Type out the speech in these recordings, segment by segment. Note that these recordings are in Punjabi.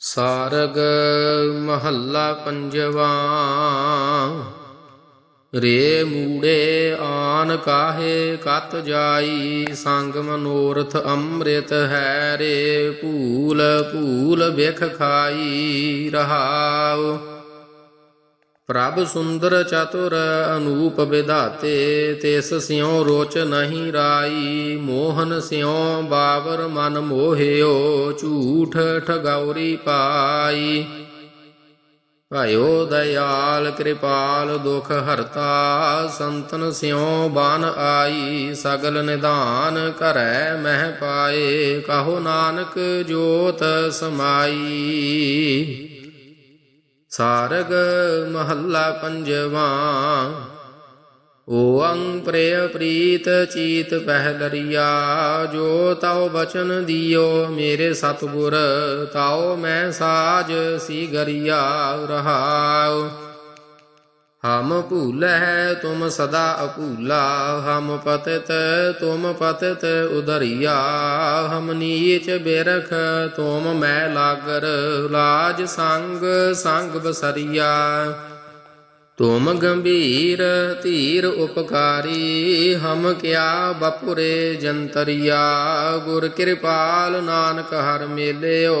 ਸਾਰਗ ਮਹੱਲਾ ਪੰਜਵਾ, ਰੇ ਮੂੜੇ ਆਨ ਕਾਹੇ ਕਤ ਜਾਈ, ਸੰਗ ਮਨੋਰਥ ਅੰਮ੍ਰਿਤ ਹੈ ਰੇ, ਭੂਲ ਭੂਲ ਵਿਖ ਖਾਈ ਰਹਾਉ। ਪ੍ਰਭ ਸੁੰਦਰ ਚਤੁਰ ਅਨੂਪ ਵਿਧਾਤੇ, ਤਿਸ ਸਿਉ ਰੋਚ ਨਹੀਂ ਰਾਈ। ਮੋਹਨ ਸਿਉ ਬਾਵਰ ਮਨ ਮੋਹਿਓ, ਝੂਠ ਠਗੌਰੀ ਪਾਈ। ਭਾਇਓ ਦਇਆਲ ਕਿਰਪਾਲ ਦੁਖ ਹਰਤਾ, ਸੰਤਨ ਸਿਉ ਬਾਨ ਆਈ। ਸਗਲ ਨਿਧਾਨ ਕਰੈ ਮਹਿ ਪਾਏ, ਕਹੋ ਨਾਨਕ ਜੋਤ ਸਮਾਈ। ਸਾਰਗ ਮਹੱਲਾ ਪੰਜਵਾ। ਓੰ ਪ੍ਰਿਯ ਪ੍ਰੀਤ ਚੀਤ ਪਹਿਲਰੀਆ, ਜੋ ਤਉ ਬਚਨ ਦਿਓ ਮੇਰੇ ਸਤਿਗੁਰ, ਤਾਉ ਮੈਂ ਸਾਜ ਸੀ ਗਰੀਆ ਰਹਾਉ। ਹਮ ਭੂਲੈ ਤੁਮ ਸਦਾ ਅਭੂਲਾ ਹਮ ਪਤਿਤ ਤੁਮ ਪਤਿਤ ਉਦਰਿਆ ਹਮ ਨੀਚ ਬਿਰਖ ਤੁਮ ਮੈਂ ਲਾਗਰ, ਲਾਜ ਸੰਗ ਸੰਗ ਬਸਰੀਆ। ਤੁਮ ਗੰਭੀਰ ਧੀਰ ਉਪਕਾਰੀ, ਹਮ ਕਿਆ ਬਪੁਰੇ ਜੰਤਰੀਆ। ਗੁਰ ਕਿਰਪਾਲ ਨਾਨਕ ਹਰ ਮੇਲਿਓ,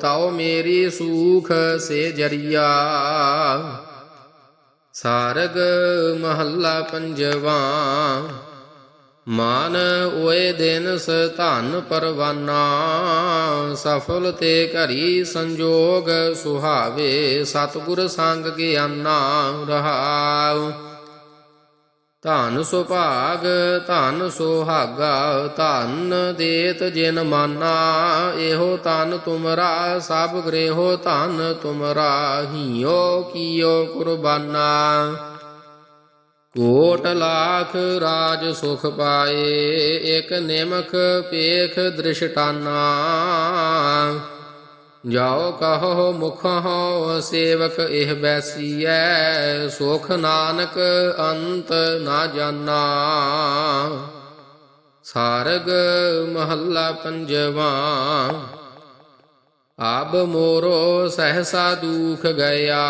ਤਾਉ ਮੇਰੀ ਸੂਖ ਸੇ ਜਰੀਆ। ਸਾਰਗ ਮਹੱਲਾ ਪੰਜਵਾ, ਮਾਨ ਓਏ ਦਿਨ ਸ ਧਨ ਪਰਵਾਨਾ, ਸਫਲ ਤੇ ਘਰੀ ਸੰਜੋਗ ਸੁਹਾਵੇ, ਸਤਿਗੁਰ ਸੰਗ ਗਿਆਨਾ ਰਹਾਉ। ਧਨ ਸੁਭਾਗ, ਧਨ ਸੁਹਾਗਾ, ਧਨ ਦੇਤ ਜਿਨ ਮਾਨਾ, ਇਹੋ ਤਨ ਤੁਮਰਾ, ਸਭ ਗ੍ਰਹਿਓ ਧਨ ਤੁਮਰਾ, ਹੀਓ ਕੀਓ ਕੁਰਬਾਨਾ। ਕੋਟ ਲਾਖ ਰਾਜ ਸੁਖ ਪਾਏ, ਇਕ ਨਿਮਖ ਪੇਖ ਦ੍ਰਿਸ਼ਟਾਨਾ। ਜਾਓ ਕਹੋ ਮੁਖ ਹੋ ਸੇਵਕ ਇਹ ਬੈਸੀਐ ਸੁਖ ਨਾਨਕ ਅੰਤ ਨਾ ਜਾਣਾ ਸਾਰਗ ਮਹੱਲਾ ਪੰਜਵਾ, ਆਬ ਮੋਰੋ ਸਹਸਾ ਦੁਖ ਗਿਆ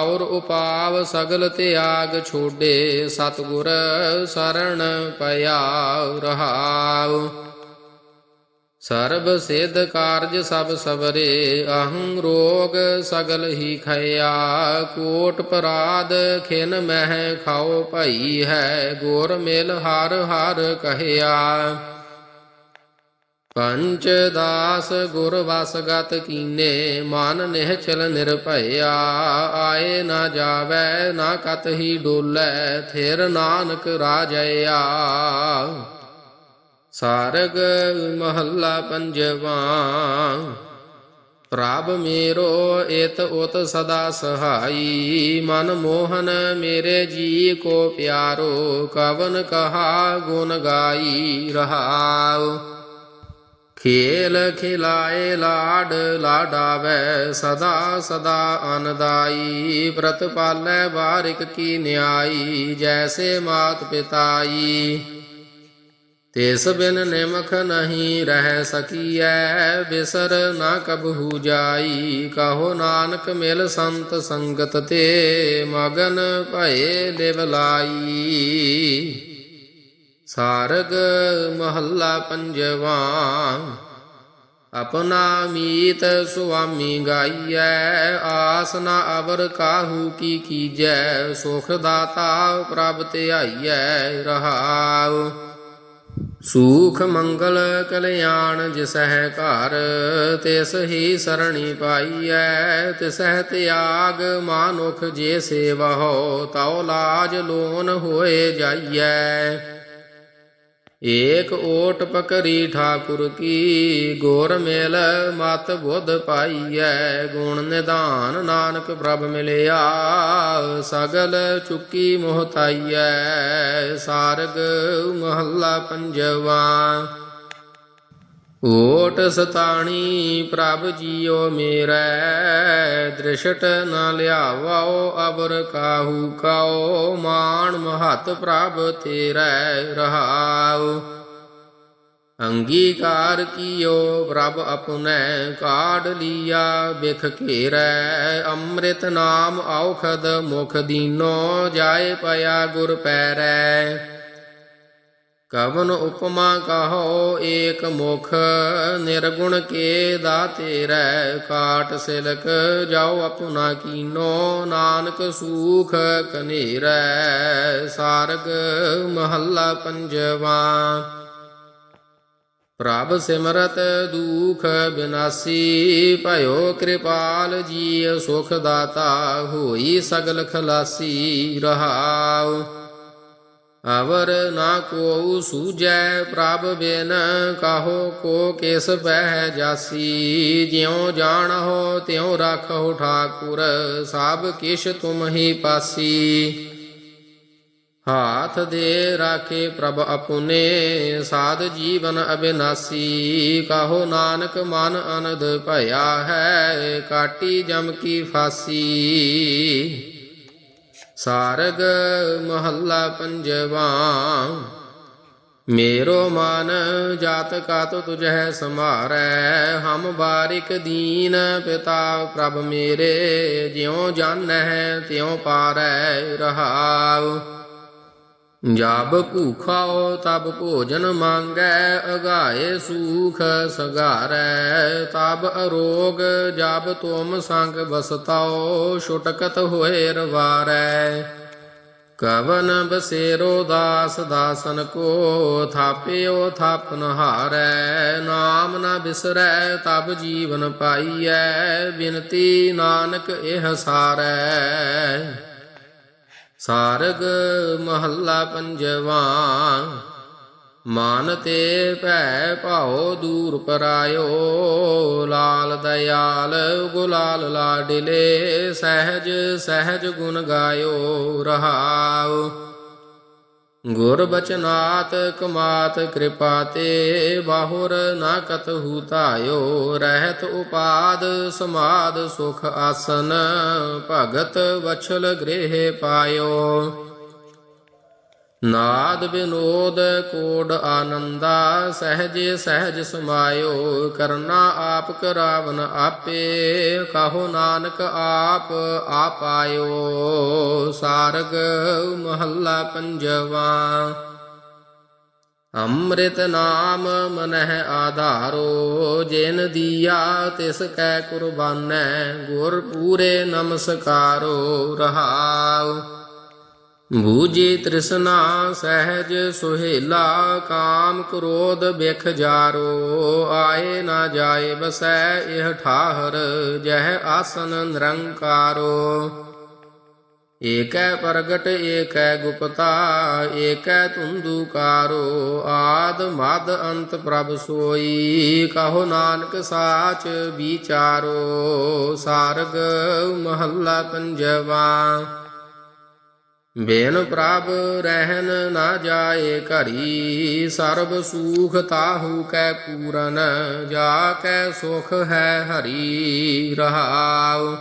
ਔਰ ਉਪਾਵ ਸਗਲ ਤਿਆਗ ਛੋਡੇ, ਸਤਗੁਰ ਸਰਣ ਪਿਆ ਰਹਾਉ। ਸਰਬ ਸਿਧ ਕਾਰਜ ਸਭ ਸਬਰੇ ਅਹੰ ਰੋਗ ਸਗਲ ਹੀ ਖਇਆ। ਕੋਟ ਪਰਾਦ ਖਿਨ ਮਹਿ ਖਾਓ ਭਈ ਹੈ, ਗੋਰ ਮੇਲ ਹਰ ਹਰ ਕਹਿਆ। ਪੰਚ ਦਾਸ ਗੁਰ ਵਸਗਤ ਕੀਨੇ, ਮਨ ਨਿਹਚਲ ਨਿਰਭਇਆ। ਆਏ ਨਾ ਜਾਵੈ, ਨਾ ਕਤ ਹੀ ਡੋਲੇ, ਥਿਰ ਨਾਨਕ ਰਾਜਿਆ ਸਾਰਗ ਮਹੱਲਾ ਪੰਜਵਾ। ਪ੍ਰਭ ਮੇਰੋ, ਇਤ ਉਤ ਸਦਾ ਸਹਾਈ। ਮਨ ਮੋਹਨ ਮੇਰੇ ਜੀ ਕੋ ਪਿਆਰੋ, ਕਵਨ ਕਹਾ ਗੁਣ ਗਾਈ ਰਹਾਉ। ਖੇਲ ਖਿਲਾਏ ਲਾਡ, ਲਾਡਾਵੇ ਸਦਾ ਸਦਾ ਅਨਦਾਈ। ਪ੍ਰਤਪਾਲੈ ਵਾਰਿਕ ਕੀ ਨਿਆਈ, ਜੈਸੇ ਮਾਤ ਪਿਤਾਈ। ਤਿਸ ਬਿਨ ਨਿਮਖ ਨਹੀਂ ਰਹਿ ਸਕੀਐ, ਬਿਸਰ ਨਾ ਕਬਹੂ ਜਾਈ। ਕਹੋ ਨਾਨਕ ਮਿਲ ਸੰਤ ਸੰਗਤ ਤੇ, ਮਗਨ ਭਏ ਲਿਵ ਲਾਈ। ਸਾਰਗ ਮਹੱਲਾ ਪੰਜਵਾ, ਆਪਣਾ ਮੀਤ ਸੁਆਮੀ ਗਾਈਐ। ਆਸ ਨਾ ਅਵਰ ਕਾਹੂ ਕੀ ਕੀਜੈ, ਸੁਖ ਦਾਤਾ ਪ੍ਰਭ ਧਿਆਈਐ ਰਹਾਉ। ਸੂਖ ਮੰਗਲ ਕਲਿਆਣ ਜਿਸਹਿ ਘਰ, ਤਿਸ ਹੀ ਸਰਣੀ ਪਾਈਐ, ਤਿਸਹਿ ਤਿਆਗ ਮਾਨੁਖ ਜੇ ਸੇਵਾ ਹੋ, ਤਉ ਲਾਜ ਲੋਨ ਹੋਏ ਜਾਈਐ। ਏਕ ਓਟ ਪਕਰੀ ਠਾਕੁਰ ਕੀ, ਗੋਰ ਮੇਲ ਮਤ ਬੁੱਧ ਪਾਈਐ, ਗੁਣ ਨਿਧਾਨ ਨਾਨਕ ਪ੍ਰਭ ਮਿਲਿਆ, ਸਗਲ ਚੁੱਕੀ ਮੋਹਤਾਈਐ ਸਾਰਗ ਮਹੱਲਾ ਪੰਜਵਾ। ਓਟ ਸਤਾਣੀ ਪ੍ਰਭ ਜੀਓ ਮੇਰੈ, ਦ੍ਰਿਸ਼ਟ ਨਾ ਲਿਆਵਾਓ, ਅਬਰ ਕਾਹੂ ਕਾਓ ਮਾਨ ਮਹਤ ਪ੍ਰਭ ਤੇਰੈ ਰਹਾਉ। ਅੰਗੀਕਾਰ ਕੀਓ ਪ੍ਰਭ ਆਪਣੈ, ਕਾਢ ਲੀਆ ਬਿਖ ਘੇਰੈ, ਅੰਮ੍ਰਿਤ ਨਾਮ ਔਖਦ ਮੁਖ ਦੀਨੋ, ਜਾਏ ਪਿਆ ਗੁਰ ਪੈਰੈ। ਕਵਨ ਉਪਮਾ ਕਹੋ ਏਕ ਮੁਖ, ਨਿਰਗੁਣ ਕੇ ਦਾਤੇਰੈ ਕਾਟ ਸਿਲਕ ਜਾਓ ਆਪਣਾ ਕੀਨੋ, ਨਾਨਕ ਸੂਖ ਕਨੇਰੈ ਸਾਰਗ ਮਹੱਲਾ ਪੰਜਵਾ। ਪ੍ਰਭ ਸਿਮਰਤ ਦੁਖ ਬਿਨਾਸੀ, ਭਇਓ ਕਿਰਪਾਲ ਜੀ ਸੁਖ ਦਾਤਾ, ਹੋਈ ਸਗਲ ਖਲਾਸੀ ਰਹਾਉ। ਅਵਰ ਨਾ ਕੋ ਸੂਜੈ ਪ੍ਰਭ ਬਿਨ ਕਾਹੋ ਕੋ ਕਿਸ ਬਹਿ ਜਾਸੀ, ਜਿਉ ਜਾਣਹੁ ਤਿਉ ਰਾਖਹੁ ਠਾਕੁਰ ਸਭ ਕਿਛ ਤੁਮ ਹੀ ਪਾਸੀ। ਹਾਥ ਦੇ ਰਾਖੇ ਪ੍ਰਭ ਆਪੁਨੇ ਸਾਧ ਜੀਵਨ ਅਬਿਨਾਸੀ, ਕਾਹੋ ਨਾਨਕ ਮਨ ਅਨੰਦ ਭਇਆ ਹੈ, ਕਾਟੀ ਜਮ ਕੀ ਫਾਸੀ। ਸਾਰਗ ਮਹੱਲਾ ਪੰਜਵਾ। ਮੇਰੋ ਮਨ ਜਾਤ ਕਾਤ ਤੁਝੈ ਸਮਾਰੈ ਹਮ ਬਾਰਿਕ ਦੀਨ ਪਿਤਾ ਪ੍ਰਭ ਮੇਰੇ, ਜਿਉ ਜਾਣੈ ਤਿਉ ਪਾਰੈ ਰਹਾਉ। ਜਬ ਭੂਖਾਓ ਤਬ ਭੋਜਨ ਮੰਗੈ, ਅਗਾਏ ਸੂਖ ਸਗਾਰੈ। ਤਬ ਅਰੋਗ ਜਬ ਤੁਮ ਸੰਗ ਵਸਤਾਓ, ਛੁਟਕਤ ਹੋਏ ਰਵਾਰੈ। ਕਵਨ ਬਸੇਰੋ ਦਾਸ ਦਾਸਨ ਕੋ, ਥਾਪਿਓ ਥਾਪਨ ਹਾਰੈ ਨਾਮ ਨਾ ਬਿਸਰੈ, ਤਬ ਜੀਵਨ ਪਾਈਐ। ਬਿਨਤੀ ਨਾਨਕ ਇਹ ਸਾਰੈ। ਸਾਰਗ ਮਹੱਲਾ ਪੰਜਵਾ ਮਾਨ ਤੇ ਭੈ ਭਾਉ ਦੂਰ ਪਰਾਇਓ, ਲਾਲ ਦਇਆਲ ਗੁਲਾਲ ਲਾਡਿਲੇ, ਸਹਿਜ ਸਹਿਜ ਗੁਣ ਗਾਇਓ ਰਹਾਉ। ਗੁਰ ਬਚਨਾਤ ਕਮਾਤ ਕਿਰਪਾ ਤੇ ਬਾਹੁਰ ਨਾ ਕਤਹੂ ਧਾਇਓ, ਰਹਿਤ ਉਪਾਦ ਸਮਾਦ ਸੁਖ ਆਸਨ, ਭਗਤ ਵਛਲ ਗ੍ਰਹਿ ਪਾਇਓ। ਨਾਦ ਬਿਨੋਦ ਕੋਡ ਆਨੰਦਾ, ਸਹਜੇ ਸਹਿਜ ਸਮਾਇਓ, ਕਰਨਾ ਆਪ ਕਰਾਵਨ ਆਪੇ, ਕਹੋ ਨਾਨਕ ਆਪ ਆਪਾਇਓ, ਸਾਰਗ ਮਹੱਲਾ ਪੰਜਵਾ। ਅੰਮ੍ਰਿਤ ਨਾਮ ਮਨਹਿ ਆਧਾਰੋ, ਜਿਨ ਦੀਆ ਤਿਸ ਕੈ ਕੁਰਬਾਨੈ, ਗੁਰ ਪੂਰੇ ਨਮਸਕਾਰੋ, ਰਹਾਉ। ਬੂਜੀ ਤ੍ਰਿਸ਼ਨਾ ਸਹਿਜ ਸੁਹੇਲਾ ਕਾਮ ਕ੍ਰੋਧ ਬਿਖ ਜਾਰੋ, ਆਏ ਨਾ ਜਾਏ ਬਸੈ ਇਹ ਠਾਹਰ, ਜਹ ਆਸਨ ਨਿਰੰਕਾਰੋ। ਏਕੈ ਪ੍ਰਗਟ, ਏਕੈ ਗੁਪਤਾ, ਏਕੈ ਤੁੰਦੂਕਾਰੋ ਆਦ ਮਦ ਅੰਤ ਪ੍ਰਭ ਸੋਈ, ਕਹੋ ਨਾਨਕ ਸਾਚ ਵਿਚਾਰੋ, ਸਾਰਗ ਮਹੱਲਾ ਪੰਜਵਾ। ਬੇਨ ਪ੍ਰਭ ਰਹਿਨ ਨਾ ਜਾਏ ਘਰੀ ਸਰਬ ਸੂਖ ਤਾਹੂ ਕੈ ਪੂਰਨ, ਜਾ ਕੈ ਸੁਖ ਹੈ ਹਰੀ ਰਹਾਉ।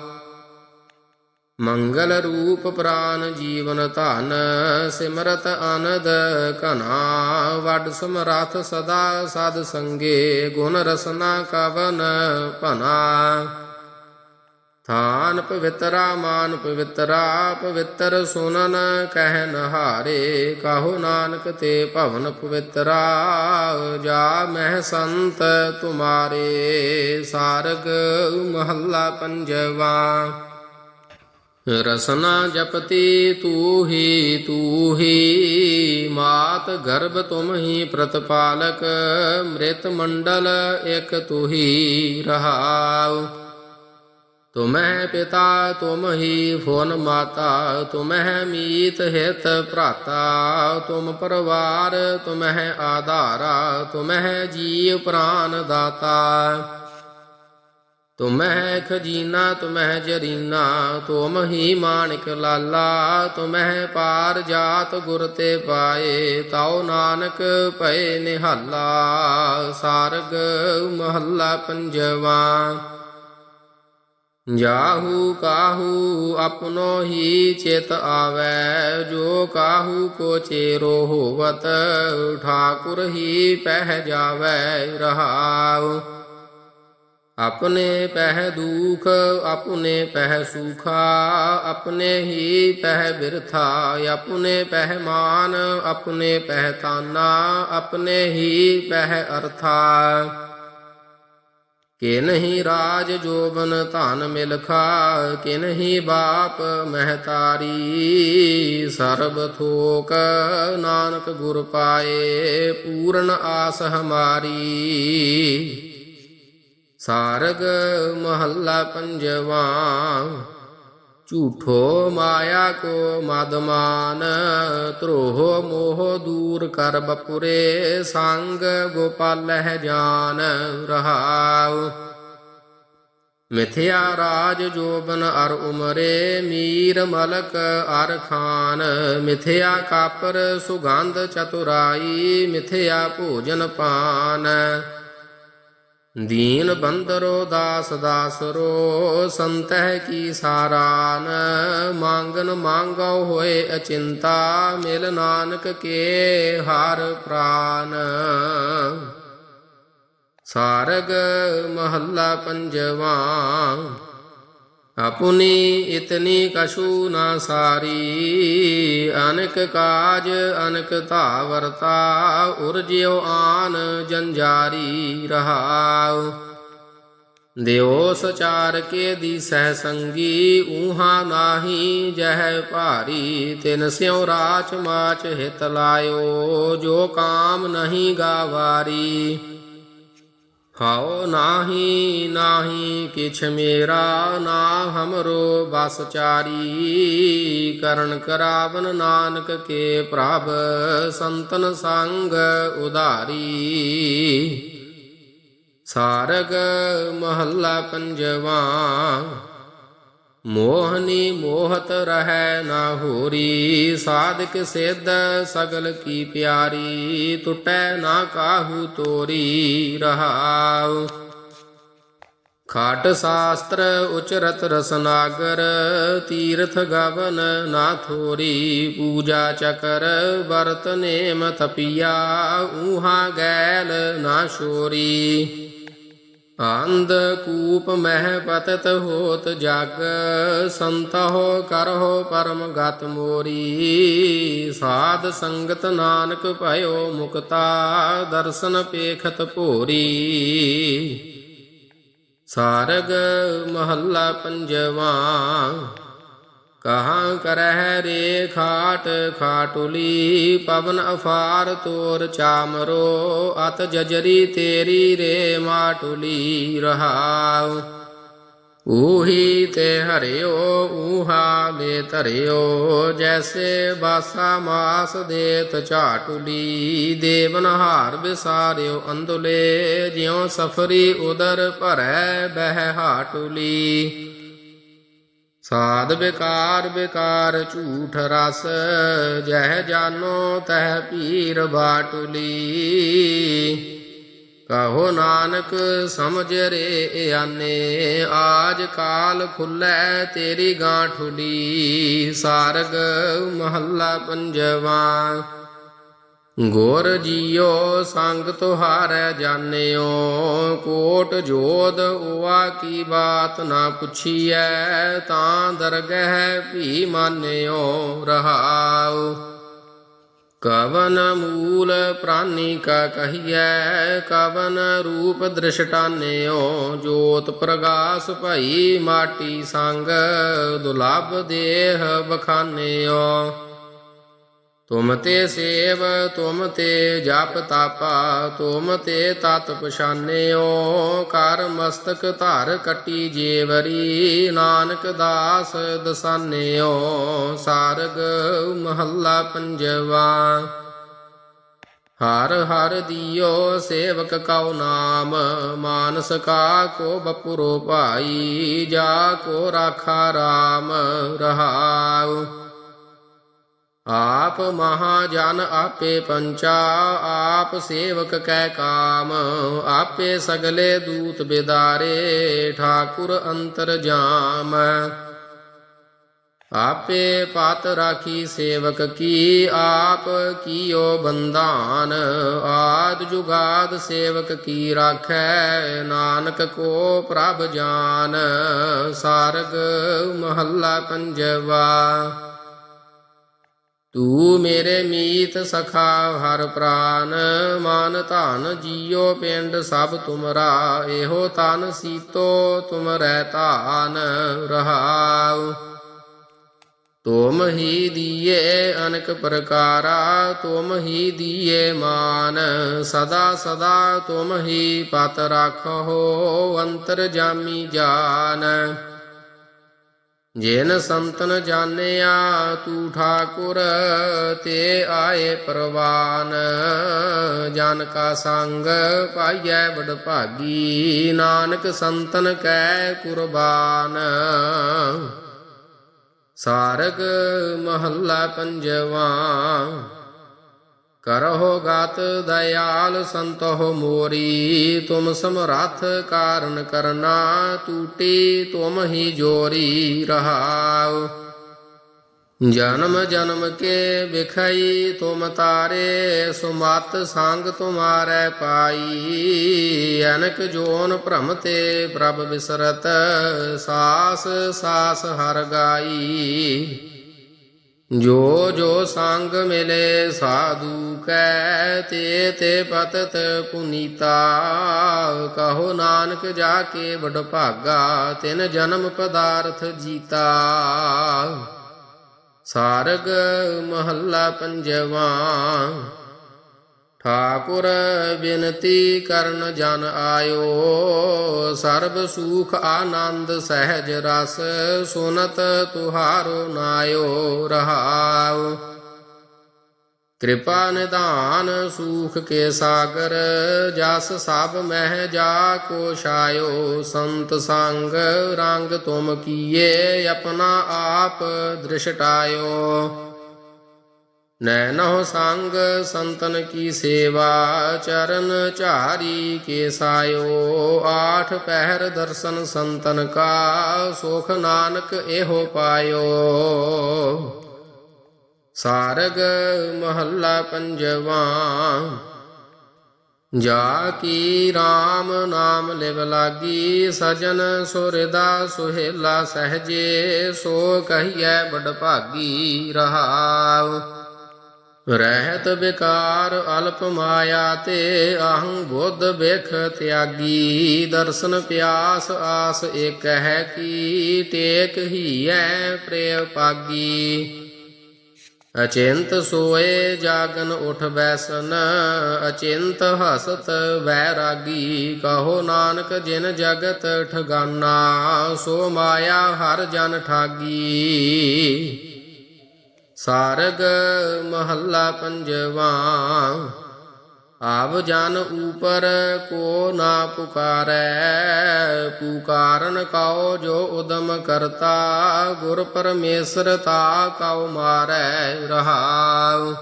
ਮੰਗਲ ਰੂਪ ਪ੍ਰਾਨ ਜੀਵਨ ਧਨ, ਸਿਮਰਤ ਅਨਦ ਕਨਾ ਵਡ ਸਮਰਥ ਸਦਾ ਸਦ ਸੰਗੇ, ਗੁਣ ਰਸਨਾ ਕਵਨ ਭਨਾ। ਥਾਨ ਪਵਿੱਤਰਾ ਮਾਨ ਪਵਿੱਤਰਾ ਪਵਿੱਤਰ ਸੁਨਨ, ਕਹਿ ਨਹਾਰੇ ਕਹੋ ਨਾਨਕ ਤੇ ਭਵਨ ਪਵਿੱਤਰਾ, ਜਾ ਮਹਿ ਸੰਤ ਤੁਮਾਰੇ, ਸਾਰਗ ਮਹੱਲਾ ਪੰਜਵਾ। ਰਸਨਾ ਜਪਤੀ ਤੂ ਹੀ ਤੂ ਹੀ ਮਾਤ ਗਰਭ ਤੁਮ ਹੀ ਪ੍ਰਤਪਾਲਕ ਮ੍ਰਿਤ ਮੰਡਲ ਇਕ ਤੂ ਹੀ ਰਹਾਉ। ਤੁਮਹਿ ਪਿਤਾ ਤੁਮ ਹੀ ਫੋਨ ਮਾਤਾ, ਤੁਮਹਿ ਮੀਤ ਹਿਤ ਭਰਾਤਾ, ਤੁਮ ਪਰਵਾਰ, ਤੁਮਹਿ ਆਧਾਰਾ, ਤੁਮਹਿ ਜੀਵ ਪ੍ਰਾਨ ਦਾਤਾ। ਤੁਮਹਿ ਖਜੀਨਾ, ਤੁਮਹਿ ਜਰੀਨਾ ਤੁਮ ਹੀ ਮਾਨਿਕ ਲਾਲਾ, ਤੁਮਹਿ ਪਾਰ ਜਾਤ ਗੁਰ ਤੇ ਪਾਏ, ਤਾਉ ਨਾਨਕ ਭਏ ਨਿਹਾਲਾ, ਸਾਰਗ ਮਹੱਲਾ ਪੰਜਵਾ। ਜਾਹੂ ਕਾਹੂ ਆਪਨੋ ਹੀ ਚਿਤ ਆਵੈ, ਜੋ ਕਾਹੂ ਕੋ ਚੇਰੋ ਹੋਵਤ, ਠਾਕੁਰ ਹੀ ਪਹਿ ਜਾਵੈ ਰਹਾਉ। ਆਪਣੇ ਪਹਿ ਦੁਖ, ਆਪਣੇ ਪਹਿ ਸੁਖਾ, ਆਪਣੇ ਹੀ ਪਹਿ ਬਿਰਥਾ, ਆਪਣੇ ਪਹਿ ਮਾਨ, ਆਪਣੇ ਪਹਿ ਤਾਨਾ, ਆਪਣੇ ਹੀ ਪਹਿ ਅਰਥਾ। ਕਿ ਨਹੀਂ ਰਾਜ ਜੋਬਨ ਧਨ ਮਿਲਖਾ, ਕਿ ਨਹੀਂ ਬਾਪ ਮਹਤਾਰੀ। ਸਰਬ ਥੋਕ ਨਾਨਕ ਗੁਰ ਪਾਏ, ਪੂਰਨ ਆਸ ਹਮਾਰੀ। ਸਾਰਗ ਮਹੱਲਾ ਪੰਜਵਾ ਝੂਠੋ ਮਾਇਆ ਕੋ ਮਦਮਾਨ, ਧਰੋਹ ਮੋਹ ਦੂਰ ਕਰ ਬਪੁਰੇ ਸੰਗ ਗੋਪਾਲਹਿ ਜਾਨ ਰਹਾਉ। ਮਿਥਿਆ ਰਾਜ ਜੋਬਨ ਅਰ ਉਮਰੇ, ਮੀਰ ਮਲਕ ਅਰ ਖਾਨ। ਮਿਥਿਆ ਕਾਪਰ ਸੁਗੰਧ ਚਤੁਰਾਈ, ਮਿਥਿਆ ਭੋਜਨ ਪਾਨ। ਦੀਨ ਬੰਦਰੋ ਦਾਸ ਦਾਸਰੋ, ਸੰਤਹਿ ਕੀ ਸਾਰਾਨ, ਮੰਗਨ ਮੰਗਉ ਹੋਏ ਅਚਿੰਤਾ, ਮਿਲ ਨਾਨਕ ਕੇ ਹਰ ਪ੍ਰਾਨ। ਸਾਰਗ ਮਹੱਲਾ ਪੰਜਵਾਂ ਆਪੁਨੀ ਇਤਨੀ ਕਛੂ ਨਾ ਸਾਰੀ। ਅਨਕ ਕਾਜ, ਅਨਕ ਧਾਵਰਤਾ ਉਰਜਿਓ ਆਨ ਜੰਜਾਰੀ ਰਹਾਉ। ਦਿਓ ਸਚਾਰ ਕੇ ਦੀ ਸਹਿ ਸੰਗੀ, ਊਹਾ ਨਾਹੀ ਜਹ ਭਾਰੀ। ਤਿਨ ਸਿਉ ਰਾਚ ਮਾਚ ਹਿਤ ਲਾਇਓ, ਜੋ ਕਾਮ ਨਹੀਂ ਗਾਵਾਰੀ। ਹਾਉ ਨਾਹੀ ਨਾਹੀ ਕਿਛ ਮੇਰਾ ਨਾ ਹਮਰੋ ਬਸ ਚਾਰੀ ਕਰਨ ਕਰਾਵਨ ਨਾਨਕ ਕੇ ਪ੍ਰਭ ਸੰਤਨ ਸੰਗ ਉਧਾਰੀ। ਸਾਰਗ ਮਹੱਲਾ ਪੰਜਵਾ ਮੋਹਨੀ ਮੋਹਤ ਰਹੈ ਨਾ ਹੋਰੀ, ਸਾਧਕ ਸਿੱਧ ਸਗਲ ਕੀ ਪਿਆਰੀ, ਟੁਟੈ ਨਾ ਕਾਹੂ ਤੋਰੀ ਰਹਾਉ। ਖਾਟ ਸ਼ਾਸਤਰ ਉਚਰਤ ਰਸਨਾਗਰ, ਤੀਰਥ ਗਵਨ ਨਾ ਥੋਰੀ, ਪੂਜਾ ਚਕਰ ਵਰਤ ਨੇਮ ਤਪੀਆ, ਊਹਾ ਗੈਲ ਨਾ ਸ਼ੋਰੀ ਆਂਦ ਕੂਪ ਮਹਿ ਪਤਤ ਹੋਤ ਜਗ, ਸੰਤਹੁ ਕਰਹੁ ਪਰਮ ਗਤ ਮੋਰੀ। ਸਾਧ ਸੰਗਤ ਨਾਨਕ ਭਇਓ ਮੁਕਤਾ, ਦਰਸ਼ਨ ਪੇਖਤ ਭੋਰੀ। ਸਾਰਗ ਮਹੱਲਾ ਪੰਜਵਾ ਕਹਾਂ ਕਰਹਿ ਰੇ ਖਾਟ ਖਾਟੁਲੀ, ਪਵਨ ਅਫਾਰ ਤੋਰ ਚਾਮਰੋ, ਅਤ ਜਜਰੀ ਤੇਰੀ ਰੇ ਮਾਟੁਲੀ ਰਹਾਉ। ਊਹੀ ਤੇ ਹਰਿਓ, ਊਹਾ ਮੇ ਧਰਿਓ, ਜੈਸੇ ਬਾਸਾ ਮਾਸ ਦੇਤ ਝਾਟੁਲੀ, ਦੇਵਨ ਹਾਰ ਵਿਸਾਰਿਓ ਅੰਦੁਲੇ, ਜਿਉ ਸਫਰੀ ਉਦਰ ਭਰੈ ਬਹਿ ਹਾਟੁਲੀ। ਸਾਧ ਬੇਕਾਰ ਬੇਕਾਰ ਝੂਠ ਰਸ, ਜਹ ਜਾਨੋ ਤਹ ਪੀਰ ਬਾਟੁਲੀ। ਕਹੋ ਨਾਨਕ, ਸਮਝ ਰੇ ਆਨੇ ਆਜ ਕਾਲ ਖੁੱਲੈ ਤੇਰੀ ਗਾਂਠੁਲੀ। ਸਾਰਗ ਮਹੱਲਾ ਪੰਜਵਾ ਗੁਰ ਜੀਓ ਸੰਗ ਤੁਹਾਰੈ ਜਾਣਿਓ, ਕੋਟ ਜੋਦ ਉਵਾ ਕੀ ਬਾਤ ਨਾ ਪੁੱਛੀਐ, ਤਾਂ ਦਰਗਹਿ ਭੀ ਮਾਨਿਓ ਰਹਾਉ। ਕਵਨ ਮੂਲ ਪ੍ਰਾਨੀ ਕਾ ਕਹੀਐ, ਕਵਨ ਰੂਪ ਦ੍ਰਿਸ਼ਟਾਨਿਓ ਜੋਤ ਪ੍ਰਗਾਸ ਭਈ ਮਾਟੀ ਸੰਗ, ਦੁਲਭ ਦੇਹ ਬਖਾਨਿਓ। ਤੁਮ ਤੇ ਸੇਵ, ਤੁਮ ਤੇ ਜਪ ਤਾਪਾ, ਤੁਮ ਤੇ ਤਤ ਪਛਾਨਿਓ। ਕਰ ਮਸਤਕ ਧਾਰ ਕਟੀ ਜੇਵਰੀ, ਨਾਨਕ ਦਾਸ ਦਸਾਨਿਓ। ਸਾਰਗ ਮਹੱਲਾ ਪੰਜਵਾ। ਹਰ ਹਰ ਦਿਓ ਸੇਵਕ ਕਉ ਨਾਮ, ਮਾਨਸ ਕਾ ਕੋ ਬਪੁਰੋ ਭਾਈ, ਜਾ ਕੋ ਰਾਖਾ RAM ਰਹਾਉ। ਆਪ ਮਹਾਜਨ ਆਪੇ ਪੰਚਾ, ਆਪ ਸੇਵਕ ਕੈ ਕਾਮ, ਆਪੇ ਸਗਲੇ ਦੂਤ ਬਿਦਾਰੇ, ਠਾਕੁਰ ਅੰਤਰ ਜਾਮ। ਆਪੇ ਪਾਤ ਰਾਖੀ ਸੇਵਕ ਕੀ, ਆਪ ਕੀਓ ਬੰਦਾਨ ਆਦ ਜੁਗਾਦ ਸੇਵਕ ਕੀ ਰਾਖੈ, ਨਾਨਕ ਕੋ ਪ੍ਰਭ ਜਾਨ, ਸਾਰਗ ਮਹੱਲਾ ਪੰਜਵਾ। ਤੂੰ ਮੇਰੇ ਮੀਤ ਸਖਾ ਹਰ ਪ੍ਰਾਨ, ਮਾਨ ਧਨ ਜੀਉ ਪਿੰਡ ਸਭ ਤੁਮਰਾ, ਇਹੋ ਤਨ ਸੀਤੋ ਤੁਮਰੈ ਧਾਨ ਰਹਾਉ। ਤੁਮ ਹੀ ਦੀਏ ਅਨਕ ਪ੍ਰਕਾਰਾ, ਤੁਮ ਹੀ ਦੀਏ ਮਾਨ, ਸਦਾ ਸਦਾ ਤੁਮ ਹੀ ਪਤ ਰਾਖੋ, ਅੰਤਰ ਜਾਮੀ ਜਾਨ। ਜਿਨ ਸੰਤਨ ਜਾਣਿਆ ਤੂ ਠਾਕੁਰ, ਤੇ ਆਏ ਪਰਵਾਨ। ਜਨ ਕਾ ਸੰਗ ਪਾਈਐ ਬੜ ਭਾਗੀ ਨਾਨਕ ਸੰਤਨ ਕੈ ਕੁਰਬਾਨ। ਸਾਰਗ ਮਹੱਲਾ ਪੰਜਵਾ ਕਰਹੁ ਗਤ ਦਇਆਲ ਸੰਤੋ ਮੋਰੀ, ਤੁਮ ਸਮਰੱਥ ਕਾਰਨ ਕਰਨਾ ਟੂਟੀ ਤੁਮ ਹੀ ਜੋਰੀ ਰਹਾਉ। ਜਨਮ ਜਨਮ ਕੇ ਵਿਖਈ ਤੁਮ ਤਾਰੇ, ਸੁਮਤ ਸੰਗ ਤੁਮਾਰੇ ਪਾਈ। ਅਨਕ ਜੋਨ ਭ੍ਰਮ ਤੇ ਪ੍ਰਭ ਵਿਸਰਤ ਸਾਸ ਸਾਸ ਹਰ ਗਾਈ। ਜੋ ਜੋ ਸੰਗ ਮਿਲੇ ਸਾਧੂ ਕੈ, ਤੇ ਤੇ ਪਤਤ ਪੁਨੀਤਾ। ਕਹੋ ਨਾਨਕ ਜਾ ਕੇ ਵਡ ਭਾਗਾ, ਤਿਨ ਜਨਮ ਪਦਾਰਥ ਜੀਤਾ। ਸਾਰਗ ਮਹੱਲਾ ਪੰਜਵਾ। ਠਾਕੁਰ ਬਿਨਤੀ ਕਰਨ ਜਨ ਆਇਓ, ਸਰਬ ਸੁਖ ਆਨੰਦ ਸਹਿਜ ਰਸ ਸੁਨਤ ਤੁਹਾਰੋ ਨਾਇਓ, ਰਹਾਉ। ਕਿਰਪਾ ਨਿਧਾਨ ਸੂਖ ਕੇ ਸਾਗਰ, ਜਸ ਸਭ ਮਹਿ ਜਾ ਕੋ ਛਾਇਓ ਸੰਤ ਸੰਗ ਰੰਗ ਤੁਮ ਕੀਏ, ਆਪਣਾ ਆਪ ਦ੍ਰਿਸ਼ਟਾਇਓ। ਨੈਨੋ ਸੰਗ ਸੰਤਨ ਕੀ ਸੇਵਾ, ਚਰਨ ਝਾਰੀ ਕੇ ਸਾਇਓ, ਆਠ ਪਹਿਰ ਦਰਸ਼ਨ ਸੰਤਨ ਕਾ, ਸੁਖ ਨਾਨਕ ਇਹੋ ਪਾਇਓ। ਸਾਰਗ ਮਹੱਲਾ ਪੰਜਵਾ, ਜਾ ਕੀ RAM ਨਾਮ ਲਿਵ ਲਾਗੀ, ਸਜਨ ਸੁਰਦਾ ਸੁਹੇਲਾ ਸਹਜੇ, ਸੋ ਕਹੀਐ ਬੜ ਭਾਗੀ ਰਹਾਉ। ਰਹਿਤ ਵਿਕਾਰ ਅਲਪ ਮਾਇਆ ਤੇ ਅਹੰ ਬੁੱਧ ਬਿਖ ਤਿਆਗੀ। ਦਰਸ਼ਨ ਪਿਆਸ ਆਸ ਇਕ ਹੈ ਕੀ, ਟੇਕ ਹੀਐ ਪ੍ਰੇਮ ਪਾਗੀ। ਅਚਿੰਤ ਸੋਏ ਜਾਗਨ ਉਠ ਬੈਸਨ, ਅਚਿੰਤ ਹਸਤ ਵੈਰਾਗੀ। ਕਹੋ ਨਾਨਕ ਜਿਨ ਜਗਤ ਠਗਾਨਾ, ਸੋ ਮਾਇਆ ਹਰ ਜਨ ਠਾਗੀ। ਸਾਰਗ ਮਹੱਲਾ ਪੰਜਵਾ। ਆਵ ਜਨ ਉਪਰ ਕੋ ਨਾ ਪੁਕਾਰੈ ਪੁਕਾਰਨ ਕਉ ਜੋ ਉਦਮ ਕਰਤਾ, ਗੁਰ ਪਰਮੇਸ਼ਰ ਤਾ ਕਉ ਮਾਰੈ ਰਹਾਉ।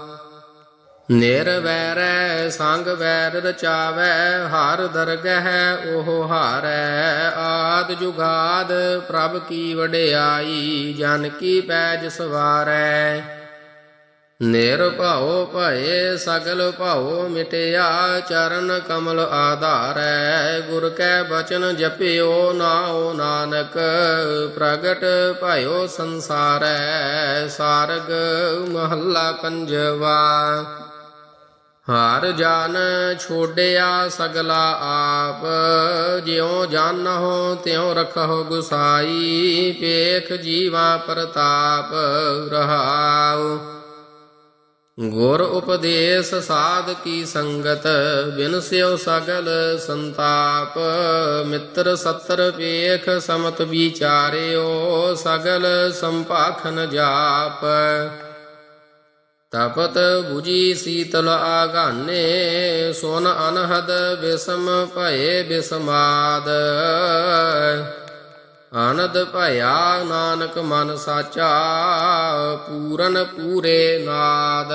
ਨਿਰਵੈਰੈ ਸੰਗ ਵੈਰ ਰਚਾਵੈ, ਹਰ ਦਰਗਹਿ ਉਹ ਹਾਰੈ। ਆਦ ਜੁਗਾਦ ਪ੍ਰਭ ਕੀ ਵਡਿਆਈ, ਜਨ ਕੀ ਪੈਜ ਸਵਾਰੈ। ਨਿਰਭਉ ਭਏ, ਸਗਲ ਭਉ ਮਿਟਿਆ, ਚਰਨ ਕਮਲ ਆਧਾਰੈ। ਗੁਰ ਕੈ ਬਚਨ ਜਪਿਓ ਨਾਉ ਨਾਨਕ, ਪ੍ਰਗਟ ਭਇਓ ਸੰਸਾਰੈ। ਸਾਰਗ ਮਹੱਲਾ ਪੰਜਵਾ। ਹਰ ਜਨ ਛੋੜਿਆ ਸਗਲਾ ਆਪ, ਜਿਉ ਜਾਣਹੁ ਤਿਉ ਰਖਹੁ ਗੁਸਾਈ ਪੇਖ ਜੀਵਾ ਪ੍ਰਤਾਪ ਰਹਾਉ। ਗੁਰ ਉਪਦੇਸ਼ ਸਾਧ ਕੀ ਸੰਗਤ, ਬਿਨ ਸਿਉ ਸਗਲ ਸੰਤਾਪ। ਮਿੱਤਰ ਸਤਰ ਪੇਖ ਸਮਤ ਵਿਚਾਰਿਓ, ਸਗਲ ਸੰਪਾਖਨ ਜਾਪ। ਤਪਤ 부ਜੀ ਸੀਤਲ ਆਗਾਨੇ ਸੁਨ ਅਨਹਦ ਬਿਸਮ ਭਏ ਬਿਸਮਾਦ। ਆਨੰਦ ਭਇਆ ਨਾਨਕ ਮਨ ਸਾਚਾ, ਪੂਰਨ ਪੂਰੇ ਨਾਦ।